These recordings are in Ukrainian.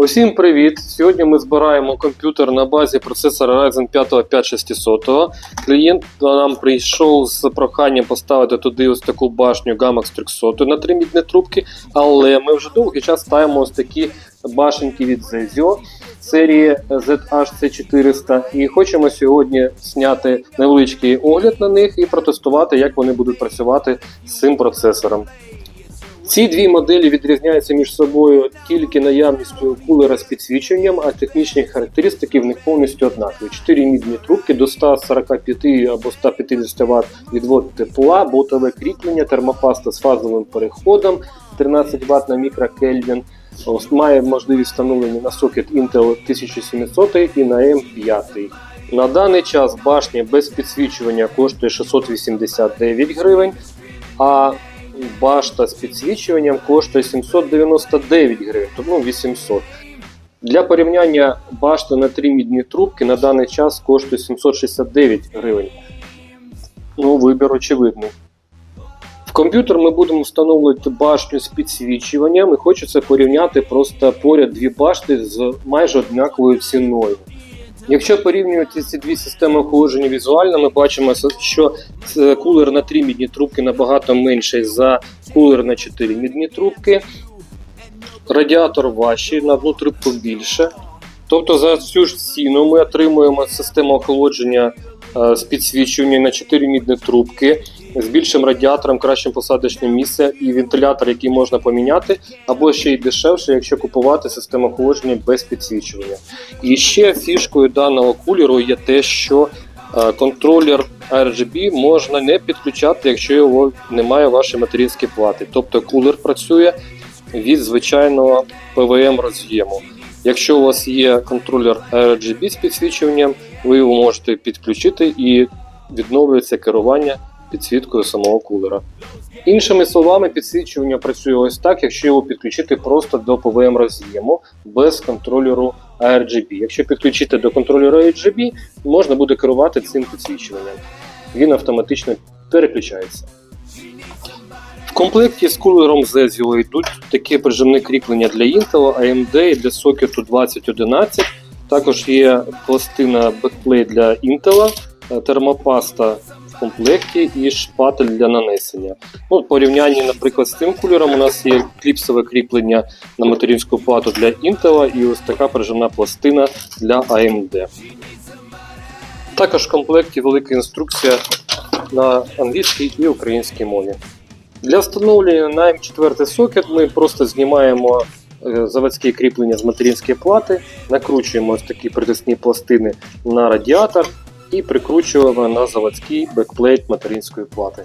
Усім привіт! Сьогодні ми збираємо комп'ютер на базі процесора Ryzen 5 5600. Клієнт нам прийшов з проханням поставити туди ось таку башню Gamax 300 на три мідні трубки, але ми вже довгий час ставимо ось такі башеньки від Zezio серії ZHC400 і хочемо сьогодні зняти невеличкий огляд на них і протестувати, як вони будуть працювати з цим процесором. Ці дві моделі відрізняються між собою тільки наявністю кулера з підсвіченням, а технічні характеристики в них повністю однакові. 4 мідні трубки до 145 або 150 Вт відвод тепла, ботове кріплення, термопаста з фазовим переходом 13 Вт на мікрокельвін. Має можливість встановлення на сокет Intel 1700 і на M5. На даний час башня без підсвічування коштує 689 гривень, а башта з підсвічуванням коштує 799 гривень, тобто ну, 800. Для порівняння башта на 3 мідні трубки на даний час коштує 769 гривень. Ну, вибір очевидний. В комп'ютер ми будемо встановлювати башню з підсвічуванням і хочеться порівняти просто поряд дві башти з майже однаковою ціною. Якщо порівнювати ці дві системи охолодження візуально, ми бачимо, що кулер на 3 мідні трубки набагато менший за кулер на 4 мідні трубки. Радіатор важчий, на одну трубку більше. Тобто за цю ж ціну ми отримуємо систему охолодження е, з підсвічування на 4 мідні трубки, з більшим радіатором, кращим посадочним місцем і вентилятор, який можна поміняти, або ще й дешевше, якщо купувати систему охолодження без підсвічування. І ще фішкою даного кулеру є те, що е, контролер RGB можна не підключати, якщо його немає вашої материнської плати. Тобто кулер працює від звичайного PWM роз'єму. Якщо у вас є контролер RGB з підсвічуванням, ви його можете підключити і відновлюється керування підсвіткою самого кулера. Іншими словами, підсвічування працює ось так, якщо його підключити просто до PWM роз'єму без контролеру RGB. Якщо підключити до контролера RGB, можна буде керувати цим підсвічуванням. Він автоматично переключається. В комплекті з кулером Zezio йдуть такі прижимні кріплення для Intel, AMD і для сокету 2011. Також є пластина бекплей для Intel, е, термопаста в комплекті і шпатель для нанесення. Ну, порівнянні, наприклад, з цим кулером у нас є кліпсове кріплення на материнську плату для Intel і ось така прижимна пластина для AMD. Також в комплекті велика інструкція на англійській і українській мові. Для встановлення на М4 сокет ми просто знімаємо е, заводське кріплення з материнської плати, накручуємо ось такі притисні пластини на радіатор і прикручуємо на заводський бекплейт материнської плати.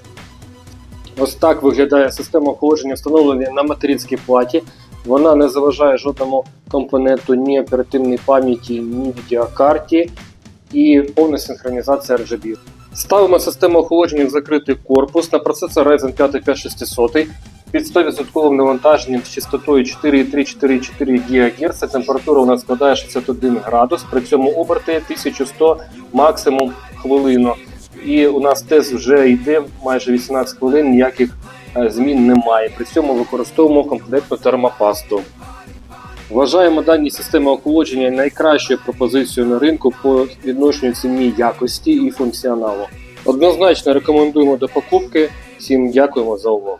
Ось так виглядає система охолодження встановлення на материнській платі. Вона не заважає жодному компоненту ні оперативній пам'яті, ні відеокарті і повна синхронізація RGB. Ставимо систему охолодження в закритий корпус на процесор Ryzen 5 5600 під 100% навантаженням з частотою 4,3-4,4 ГГц. Температура у нас складає 61 градус, при цьому оберти 1100 максимум хвилину. І у нас тест вже йде майже 18 хвилин, ніяких е, змін немає. При цьому використовуємо комплектну термопасту. Вважаємо дані системи охолодження найкращою пропозицією на ринку по відношенню ціні якості і функціоналу. Однозначно рекомендуємо до покупки. Всім дякуємо за увагу.